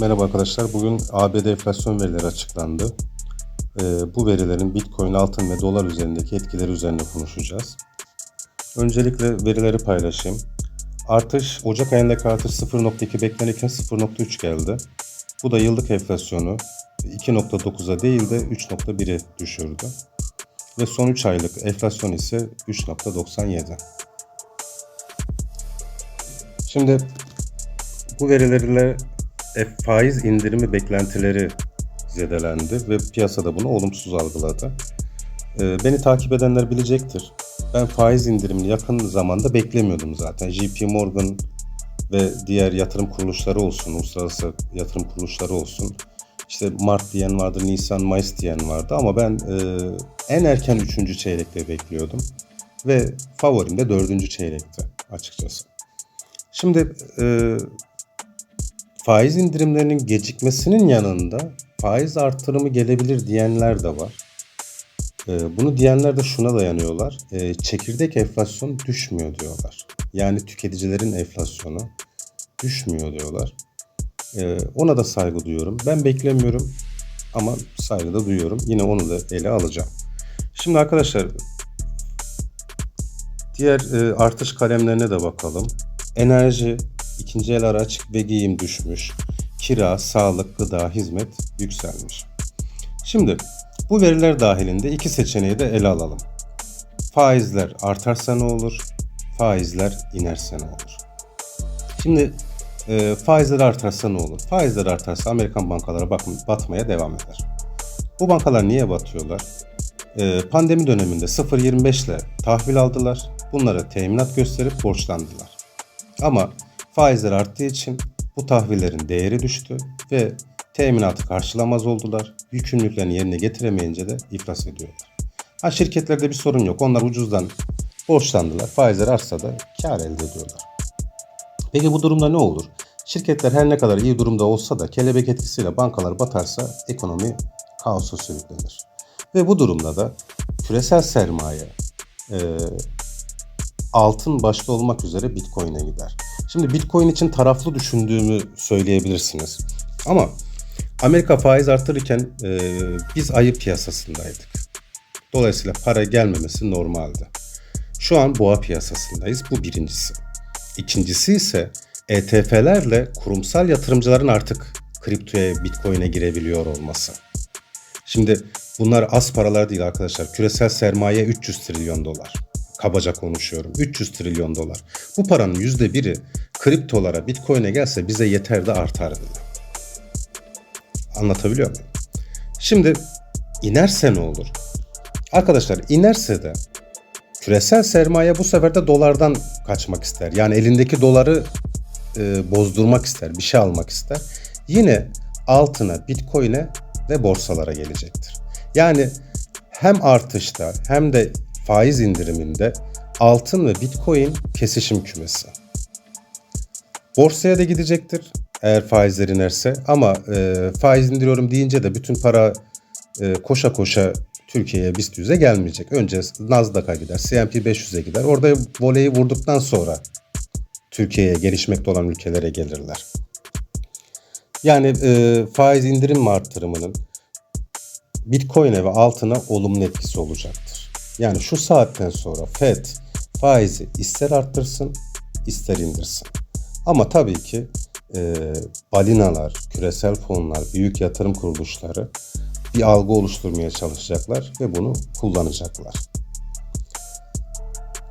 Merhaba arkadaşlar. Bugün ABD enflasyon verileri açıklandı. Ee, bu verilerin Bitcoin, altın ve dolar üzerindeki etkileri üzerine konuşacağız. Öncelikle verileri paylaşayım. Artış, Ocak ayındaki artış 0.2 beklenirken 0.3 geldi. Bu da yıllık enflasyonu 2.9'a değil de 3.1'e düşürdü. Ve son 3 aylık enflasyon ise 3.97. Şimdi bu verilerle e, faiz indirimi beklentileri zedelendi ve piyasada bunu olumsuz algıladı. E, Beni takip edenler bilecektir. Ben faiz indirimini yakın zamanda beklemiyordum zaten. JP Morgan ve diğer yatırım kuruluşları olsun, uluslararası yatırım kuruluşları olsun. İşte Mart diyen vardı, Nisan, Mayıs diyen vardı ama ben e, en erken 3. çeyrekte bekliyordum. Ve favorim de 4. çeyrekti açıkçası. Şimdi e, faiz indirimlerinin gecikmesinin yanında faiz artırımı gelebilir diyenler de var. Ee, Bunu diyenler de şuna dayanıyorlar. Ee, Çekirdek enflasyon düşmüyor diyorlar. Yani tüketicilerin enflasyonu düşmüyor diyorlar. Ee, Ona da saygı duyuyorum. Ben beklemiyorum ama saygı da duyuyorum. Yine onu da ele alacağım. Şimdi arkadaşlar diğer e, artış kalemlerine de bakalım. Enerji, ikinci el araç ve giyim düşmüş. Kira, sağlık, gıda, hizmet yükselmiş. Şimdi bu veriler dahilinde iki seçeneği de ele alalım. Faizler artarsa ne olur? Faizler inerse ne olur? Şimdi e, faizler artarsa ne olur? Faizler artarsa Amerikan bankalara bak, batmaya devam eder. Bu bankalar niye batıyorlar? E, pandemi döneminde 0.25 ile tahvil aldılar. Bunlara teminat gösterip borçlandılar. Ama faizler arttığı için bu tahvillerin değeri düştü ve teminatı karşılamaz oldular. Yükümlülüklerini yerine getiremeyince de iflas ediyorlar. Ha şirketlerde bir sorun yok. Onlar ucuzdan borçlandılar. Faizler artsa da kar elde ediyorlar. Peki bu durumda ne olur? Şirketler her ne kadar iyi durumda olsa da kelebek etkisiyle bankalar batarsa ekonomi kaosa sürüklenir. Ve bu durumda da küresel sermaye e, altın başta olmak üzere Bitcoin'e gider. Şimdi Bitcoin için taraflı düşündüğümü söyleyebilirsiniz. Ama Amerika faiz artırırken e, biz ayı piyasasındaydık. Dolayısıyla para gelmemesi normaldi. Şu an boğa piyasasındayız. Bu birincisi. İkincisi ise ETF'lerle kurumsal yatırımcıların artık kriptoya, bitcoin'e girebiliyor olması. Şimdi bunlar az paralar değil arkadaşlar. Küresel sermaye 300 trilyon dolar. Kabaca konuşuyorum. 300 trilyon dolar. Bu paranın yüzde biri kriptolara, bitcoin'e gelse bize yeter de artar bile. Anlatabiliyor muyum? Şimdi inerse ne olur? Arkadaşlar inerse de küresel sermaye bu sefer de dolardan kaçmak ister. Yani elindeki doları e, bozdurmak ister, bir şey almak ister. Yine altına, bitcoin'e ve borsalara gelecektir. Yani hem artışta hem de faiz indiriminde altın ve bitcoin kesişim kümesi. Borsaya da gidecektir eğer faizler inerse ama e, faiz indiriyorum deyince de bütün para e, koşa koşa Türkiye'ye BIST 100'e gelmeyecek. Önce Nasdaq'a gider, S&P 500'e gider. Orada voleyi vurduktan sonra Türkiye'ye gelişmekte olan ülkelere gelirler. Yani e, faiz indirim artırımının Bitcoin'e ve altına olumlu etkisi olacaktır. Yani şu saatten sonra FED faizi ister arttırsın ister indirsin. Ama tabii ki e, balinalar, küresel fonlar, büyük yatırım kuruluşları bir algı oluşturmaya çalışacaklar ve bunu kullanacaklar.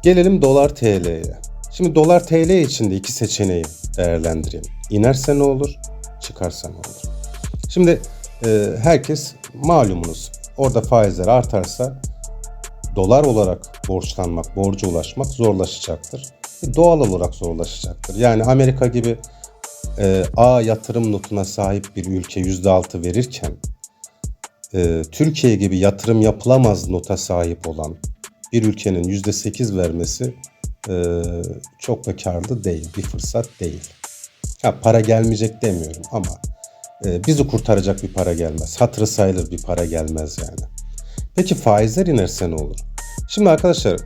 Gelelim dolar TL'ye. Şimdi dolar TL için de iki seçeneği değerlendireyim. İnerse ne olur, çıkarsa ne olur? Şimdi e, herkes malumunuz orada faizler artarsa dolar olarak borçlanmak, borca ulaşmak zorlaşacaktır. Doğal olarak zorlaşacaktır. Yani Amerika gibi e, A yatırım notuna sahip bir ülke %6 verirken e, Türkiye gibi yatırım yapılamaz nota sahip olan bir ülkenin %8 vermesi e, çok da karlı değil, bir fırsat değil. Ha, para gelmeyecek demiyorum ama e, bizi kurtaracak bir para gelmez. Hatırı sayılır bir para gelmez yani. Peki faizler inerse ne olur? Şimdi arkadaşlar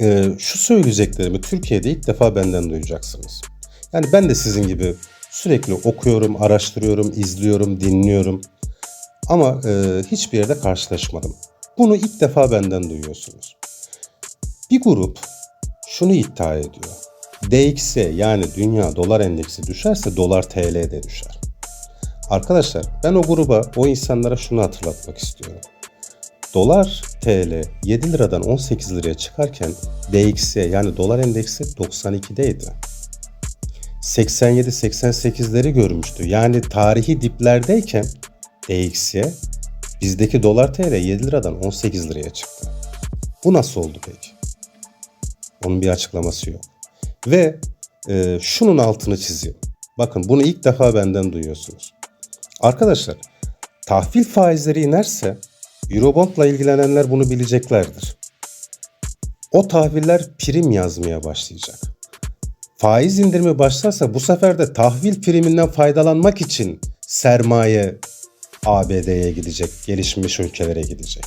e, şu söyleyeceklerimi Türkiye'de ilk defa benden duyacaksınız. Yani ben de sizin gibi Sürekli okuyorum, araştırıyorum, izliyorum, dinliyorum. Ama e, hiçbir yerde karşılaşmadım. Bunu ilk defa benden duyuyorsunuz. Bir grup şunu iddia ediyor. DXY yani dünya dolar endeksi düşerse dolar TL de düşer. Arkadaşlar ben o gruba, o insanlara şunu hatırlatmak istiyorum. Dolar TL 7 liradan 18 liraya çıkarken DXY yani dolar endeksi 92'deydi. 87-88'leri görmüştü. Yani tarihi diplerdeyken DXY bizdeki dolar TL 7 liradan 18 liraya çıktı. Bu nasıl oldu peki? Onun bir açıklaması yok. Ve e, şunun altını çizeyim. Bakın bunu ilk defa benden duyuyorsunuz. Arkadaşlar tahvil faizleri inerse Eurobond'la ilgilenenler bunu bileceklerdir. O tahviller prim yazmaya başlayacak. Faiz indirimi başlarsa bu sefer de tahvil priminden faydalanmak için sermaye ABD'ye gidecek, gelişmiş ülkelere gidecek.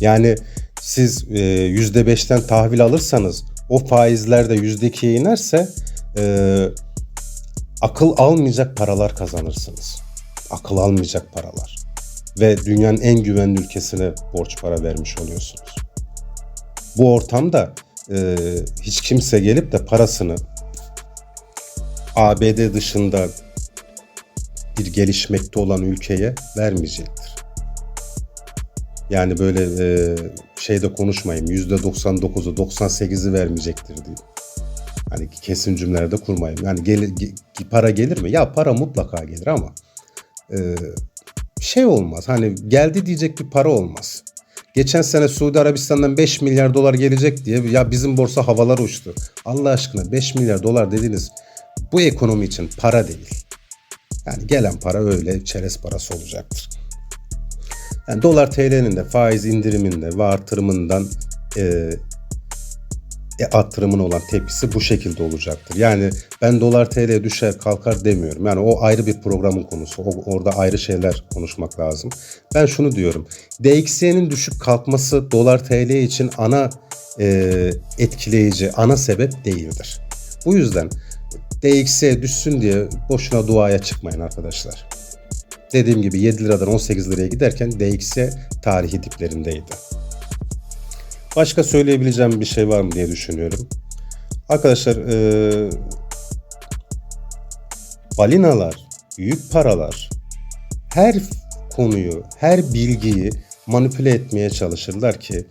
Yani siz e, %5'ten tahvil alırsanız o faizler de %2'ye inerse e, akıl almayacak paralar kazanırsınız. Akıl almayacak paralar. Ve dünyanın en güvenli ülkesine borç para vermiş oluyorsunuz. Bu ortamda e, hiç kimse gelip de parasını ABD dışında bir gelişmekte olan ülkeye vermeyecektir. Yani böyle e, şeyde konuşmayayım. %99'u 98'i vermeyecektir diye. Hani kesin cümlelerde kurmayayım. Yani gelir, ge- para gelir mi? Ya para mutlaka gelir ama e, şey olmaz. Hani geldi diyecek bir para olmaz. Geçen sene Suudi Arabistan'dan 5 milyar dolar gelecek diye ya bizim borsa havalar uçtu. Allah aşkına 5 milyar dolar dediniz bu ekonomi için para değil. Yani gelen para öyle çerez parası olacaktır. Yani dolar TL'nin de faiz indiriminde ve artırımından e, artırımın olan tepkisi bu şekilde olacaktır. Yani ben dolar TL düşer kalkar demiyorum. Yani o ayrı bir programın konusu. O, orada ayrı şeyler konuşmak lazım. Ben şunu diyorum. DXY'nin düşüp kalkması dolar TL için ana e, etkileyici, ana sebep değildir. Bu yüzden DXY düşsün diye boşuna duaya çıkmayın arkadaşlar. Dediğim gibi 7 liradan 18 liraya giderken DXY tarihi diplerindeydi. Başka söyleyebileceğim bir şey var mı diye düşünüyorum. Arkadaşlar e, balinalar, büyük paralar her konuyu, her bilgiyi manipüle etmeye çalışırlar ki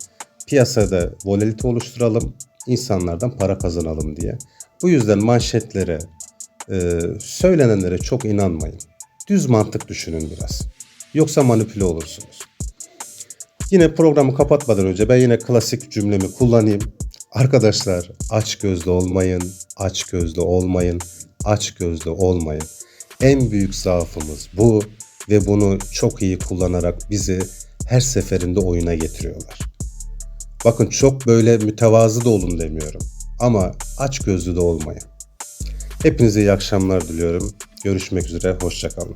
piyasada volatilite oluşturalım, insanlardan para kazanalım diye. Bu yüzden manşetlere, e, söylenenlere çok inanmayın. Düz mantık düşünün biraz. Yoksa manipüle olursunuz. Yine programı kapatmadan önce ben yine klasik cümlemi kullanayım. Arkadaşlar aç gözlü olmayın, aç gözlü olmayın, aç gözlü olmayın. En büyük zaafımız bu ve bunu çok iyi kullanarak bizi her seferinde oyuna getiriyorlar. Bakın çok böyle mütevazı da olun demiyorum ama aç gözlü de olmayın. Hepinize iyi akşamlar diliyorum. Görüşmek üzere, hoşçakalın.